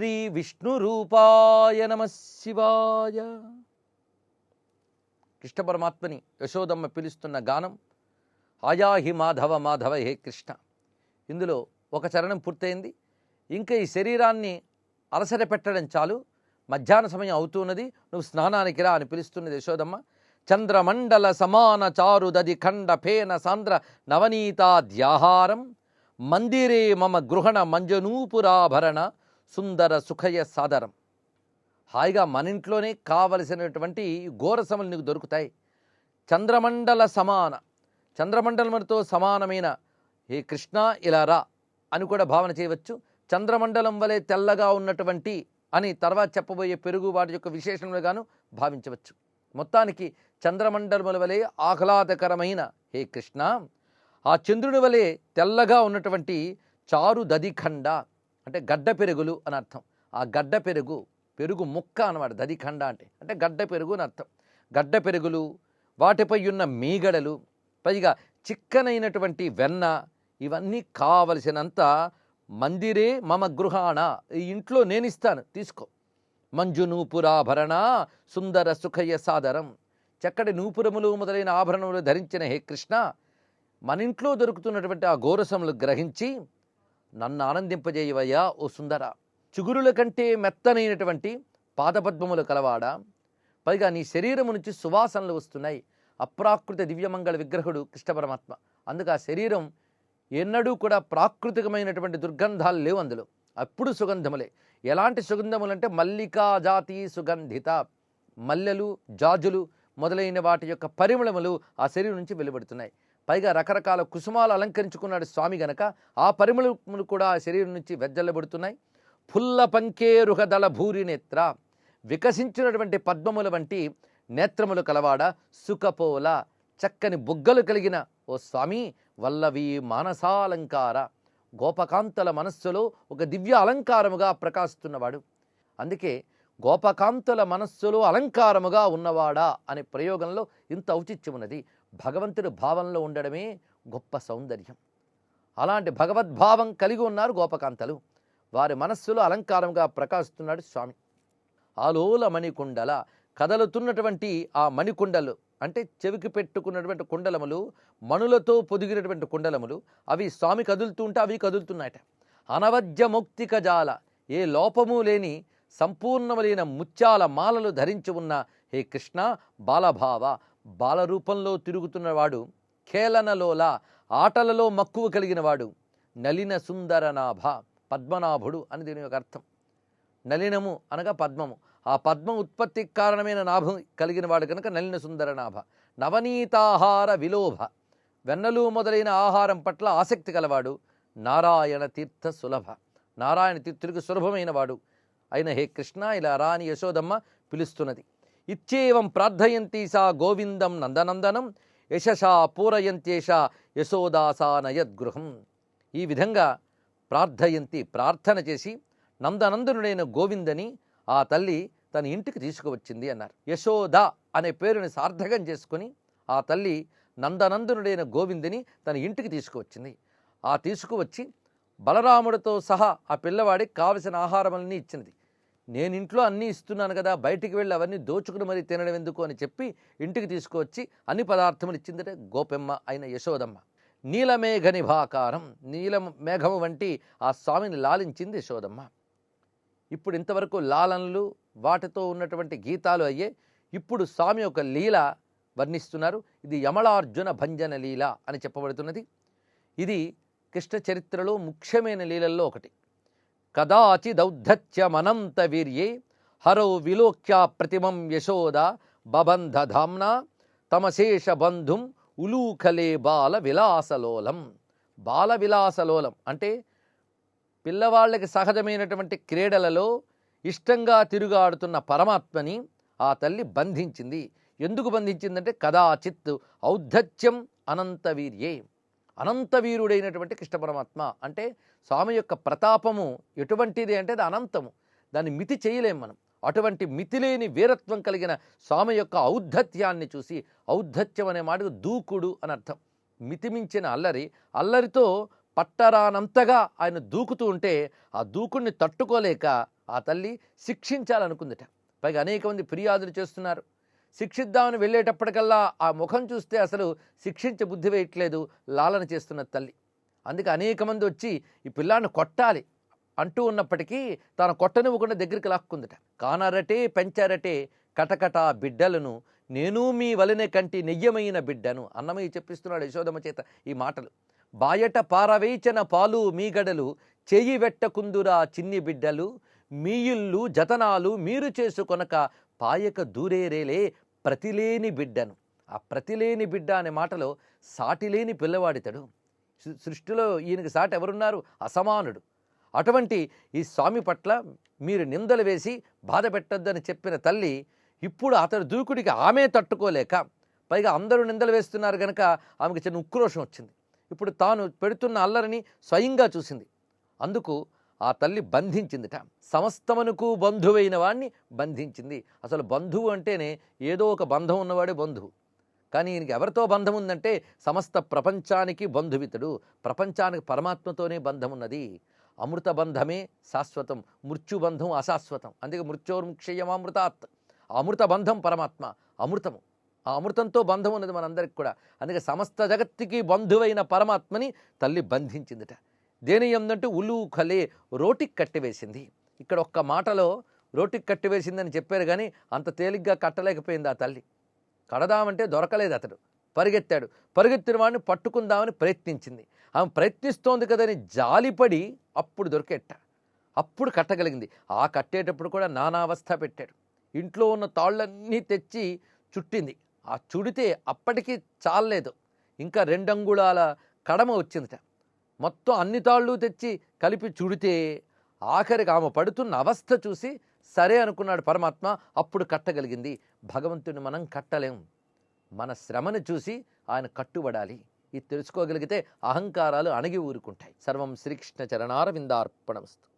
శ్రీ విష్ణు రూపాయ నమ శివాయ కృష్ణ పరమాత్మని యశోదమ్మ పిలుస్తున్న గానం ఆయాహి మాధవ మాధవ హే కృష్ణ. ఇందులో ఒక చరణం పూర్తయింది. ఇంకా ఈ శరీరాన్ని అలసట పెట్టడం చాలు. మధ్యాహ్న సమయం అవుతున్నది. నువ్వు స్నానానికి రా అని పిలుస్తున్నది యశోదమ్మ. చంద్రమండల సమాన చారుదది ఖండ ఫేన సాంద్ర నవనీతాద్యాహారం. మందిరే మమ గృహణ మంజనూపురాభరణ. సుందర సుఖయ సాదరం హాయిగా మన ఇంట్లోనే కావలసినటువంటి ఘోరసములు నీకు దొరుకుతాయి. చంద్రమండల సమాన చంద్రమండలముతో సమానమైన హే కృష్ణ ఇలా రా అని కూడా భావన చేయవచ్చు. చంద్రమండలం వలె తెల్లగా ఉన్నటువంటి అని తర్వాత చెప్పబోయే పెరుగు వాటి యొక్క విశేషణలుగాను భావించవచ్చు. మొత్తానికి చంద్రమండలముల వలె ఆహ్లాదకరమైన హే కృష్ణ ఆ చంద్రుని వలె తెల్లగా ఉన్నటువంటి చారు దదిఖండ అంటే గడ్డ పెరుగులు అని అర్థం. ఆ గడ్డ పెరుగు పెరుగు ముక్క అనమాట దదిఖండ అంటే. అంటే గడ్డ పెరుగు అని అర్థం. గడ్డ పెరుగులు వాటిపై ఉన్న మీగడలు పైగా చిక్కనైనటువంటి వెన్న ఇవన్నీ కావలసినంత మందిరే మమ గృహాణ. ఈ ఇంట్లో నేను ఇస్తాను తీసుకో. మంజు నూపురాభరణ సుందర సుఖయ సాదరం. చక్కటి నూపురములు మొదలైన ఆభరణములు ధరించిన హే కృష్ణ. మన ఇంట్లో దొరుకుతున్నటువంటి ఆ గోరసములు గ్రహించి నన్ను ఆనందింపజేయవయ్యా ఓ సుందర. చిగురుల కంటే మెత్తనైనటువంటి పాదపద్మములు కలవాడ. పైగా నీ శరీరము నుంచి సువాసనలు వస్తున్నాయి. అప్రాకృత దివ్యమంగళ విగ్రహుడు కృష్ణ పరమాత్మ. అందుకు ఆ శరీరం ఎన్నడూ కూడా ప్రాకృతికమైనటువంటి దుర్గంధాలు లేవు అందులో. అప్పుడు సుగంధములే. ఎలాంటి సుగంధములు అంటే మల్లికా జాతి సుగంధిత. మల్లెలు జాజులు మొదలైన వాటి యొక్క పరిమళములు ఆ శరీరం నుంచి వెలువడుతున్నాయి. పైగా రకరకాల కుసుమాలు అలంకరించుకున్నాడు స్వామి గనక. ఆ పరిమళములు కూడా ఆ శరీరం నుంచి వెజ్జల్లబడుతున్నాయి. ఫుల్ల పంకేరుగదళ భూరి నేత్ర. వికసించినటువంటి పద్మముల వంటి నేత్రములు కలవాడ సుఖపోల. చక్కని బుగ్గలు కలిగిన ఓ స్వామి వల్లవి మానసాలంకార. గోపకాంతల మనస్సులో ఒక దివ్య అలంకారముగా ప్రకాశిస్తున్నవాడు. అందుకే గోపకాంతుల మనస్సులో అలంకారముగా ఉన్నవాడా అనే ప్రయోగంలో ఇంత ఔచిత్యం ఉన్నది భగవంతుడి భావంలో ఉండడమే గొప్ప సౌందర్యం. అలాంటి భగవద్భావం కలిగి ఉన్నారు గోపకాంతలు. వారి మనస్సులో అలంకారంగా ప్రకాశిస్తున్నాడు స్వామి. ఆలోల మణికుండల కదలుతున్నటువంటి ఆ మణికుండలు అంటే చెవికి పెట్టుకున్నటువంటి కుండలములు మణులతో పొదిగినటువంటి కుండలములు అవి స్వామి కదులుతూ ఉంటే అవి కదులుతున్నాయట. అనవద్య మౌక్తిక జాల ఏ లోపము లేని సంపూర్ణములైన ముత్యాల మాలలు ధరించి ఉన్న హే కృష్ణ బాలభావ బాలరూపంలో తిరుగుతున్నవాడు ఖేళనలోల ఆటలలో మక్కువ కలిగిన వాడు నలిన సుందరనాభ పద్మనాభుడు అని దీని యొక్క అర్థం. నలినము అనగా పద్మము. ఆ పద్మ ఉత్పత్తికి కారణమైన నాభం కలిగిన వాడు కనుక నలిన సుందరనాభ. నవనీతాహార విలోభ. వెన్నలు మొదలైన ఆహారం పట్ల ఆసక్తి కలవాడు నారాయణ తీర్థ సులభ. నారాయణ తీర్థుడికి సులభమైన వాడు అయిన హే కృష్ణ ఇలా రాని యశోదమ్మ పిలుస్తున్నది. ఇచ్చేవం ప్రార్థయంతి సా గోవిందం నందనందనం యశసా పూరయంత్యేష యశోదాసా నయద్గృహం ఈ విధంగా ప్రార్థయంతి ప్రార్థన చేసి నందనందనుడైన గోవిందని ఆ తల్లి తన ఇంటికి తీసుకువచ్చింది అన్నారు. యశోద అనే పేరుని సార్థకం చేసుకుని ఆ తల్లి నందనందనుడైన గోవిందని తన ఇంటికి తీసుకువచ్చింది. ఆ తీసుకువచ్చి బలరాముడితో సహా ఆ పిల్లవాడికి కావలసిన ఆహారములన్నీ ఇచ్చింది నేను ఇంట్లో అన్నీ ఇస్తున్నాను కదా బయటికి వెళ్ళి అవన్నీ దోచుకుని మరీ తినడం ఎందుకు అని చెప్పి ఇంటికి తీసుకువచ్చి అన్ని పదార్థములు ఇచ్చిందంటే గోపెమ్మ అయిన యశోదమ్మ. నీలమేఘ నిభాకారం నీల మేఘము వంటి ఆ స్వామిని లాలించింది యశోదమ్మ. ఇప్పుడు ఇంతవరకు లాలనలు వాటితో ఉన్నటువంటి గీతాలు అయ్యే ఇప్పుడు స్వామి యొక్క లీల వర్ణిస్తున్నారు. ఇది యమళార్జున భంజన లీల అని చెప్పబడుతున్నది. ఇది కృష్ణ చరిత్రలో ముఖ్యమైన లీలల్లో ఒకటి. కదాచిదౌద్ధత్యమనంత వీర్యే. హరౌ విలోక్యా ప్రతిమం యశోద బబంధ ధామ్నా. తమశేష బంధుం ఉలూఖలే బాల విలాసలోలం బాల విలాసలోలం అంటే పిల్లవాళ్ళకి సహజమైనటువంటి క్రీడలలో ఇష్టంగా తిరుగాడుతున్న పరమాత్మని ఆ తల్లి బంధించింది. ఎందుకు బంధించిందంటే కదాచిత్ ఔద్ధత్యం అనంతవీర్యే అనంతవీరుడైనటువంటి కృష్ణ పరమాత్మ అంటే స్వామి యొక్క ప్రతాపము ఎటువంటిది అంటే అది అనంతము. దాన్ని మితి చేయలేం మనం. అటువంటి మితిలేని వీరత్వం కలిగిన స్వామి యొక్క ఔద్ధత్యాన్ని చూసి ఔద్ధత్యం అనే మాటకు దూకుడు అని అర్థం. మితిమించిన అల్లరి అల్లరితో పట్టరానంతగా ఆయన దూకుతూ ఉంటే ఆ దూకుడిని తట్టుకోలేక ఆ తల్లి శిక్షించాలనుకుందిట. పైగా అనేక మంది ఫిర్యాదులు చేస్తున్నారు. శిక్షిద్దామని వెళ్ళేటప్పటికల్లా ఆ ముఖం చూస్తే అసలు శిక్షించే బుద్ధి వేయట్లేదు లాలన చేస్తున్న తల్లి. అందుకే అనేక మంది వచ్చి ఈ పిల్లాన్ని కొట్టాలి అంటూ ఉన్నప్పటికీ తాను కొట్టనివ్వకుండా దగ్గరికి లాక్కుందట. కానరటే పెంచారటే కటకట బిడ్డలను నేను మీ వలనే కంటి నెయ్యమైన బిడ్డను అన్నమయ్య చెప్పిస్తున్నాడు యశోదమ్మ చేత ఈ మాటలు. బాయట పారవేచన పాలు మీ గడలు చేయి వెట్టకుందురా చిన్ని బిడ్డలు మీ ఇల్లు జతనాలు మీరు చేసుకొనక పాయక దూరేరేలే ప్రతిలేని బిడ్డను. ఆ ప్రతిలేని బిడ్డ అనే మాటలో సాటిలేని పిల్లవాడితడు. సృష్టిలో ఈయనకి సాటి ఎవరున్నారు? అసమానుడు. అటువంటి ఈ స్వామి పట్ల మీరు నిందలు వేసి బాధ పెట్టొద్దని చెప్పిన తల్లి ఇప్పుడు అతడు దూకుడికి ఆమె తట్టుకోలేక పైగా అందరూ నిందలు వేస్తున్నారు కనుక ఆమెకు చిన్న ఉక్రోషం వచ్చింది. ఇప్పుడు తాను పెడుతున్న అల్లరిని స్వయంగా చూసింది. అందుకు ఆ తల్లి బంధించిందిట. సమస్తమునకు బంధువైన వాణ్ణి బంధించింది. అసలు బంధువు అంటేనే ఏదో ఒక బంధం ఉన్నవాడే బంధువు. కానీ ఈయనకి ఎవరితో బంధం ఉందంటే సమస్త ప్రపంచానికి బంధువితుడు. ప్రపంచానికి పరమాత్మతోనే బంధం ఉన్నది అమృత బంధమే శాశ్వతం. మృత్యుబంధం అశాశ్వతం. అందుకే మృత్యోర్ముక్షయమామృతాత్ అమృత బంధం పరమాత్మ. అమృతము. ఆ అమృతంతో బంధం ఉన్నది మనందరికి కూడా. అందుకే సమస్త జగత్తుకి బంధువైన పరమాత్మని తల్లి బంధించిందిట. దేని ఎందంటే ఉలు కలే రోటికి కట్టివేసింది. ఇక్కడ ఒక్క మాటలో రోటికి కట్టివేసిందని చెప్పారు కానీ అంత తేలిగ్గా కట్టలేకపోయింది ఆ తల్లి. కడదామంటే దొరకలేదు అతడు. పరిగెత్తాడు. పరిగెత్తిన వాడిని పట్టుకుందామని ప్రయత్నించింది. ఆమె ప్రయత్నిస్తోంది కదని జాలిపడి అప్పుడు దొరికెట్ట అప్పుడు కట్టగలిగింది. ఆ కట్టేటప్పుడు కూడా నానావస్థ పెట్టాడు. ఇంట్లో ఉన్న తాళ్ళన్నీ తెచ్చి చుట్టింది. ఆ చుడితే అప్పటికి చాలలేదు. ఇంకా రెండంగుళాల కడమ వచ్చిందిట. మొత్తం అన్ని తాళ్ళు తెచ్చి కలిపి చుడితే ఆఖరికి ఆమె పడుతున్న అవస్థ చూసి సరే అనుకున్నాడు పరమాత్మ అప్పుడు కట్టగలిగింది. భగవంతుని మనం కట్టలేం. మన శ్రమను చూసి ఆయన కట్టుబడాలి. ఇది తెలుసుకోగలిగితే అహంకారాలు అణగి ఊరుకుంటాయి. సర్వం శ్రీకృష్ణ చరణారవిందార్పణమస్తు.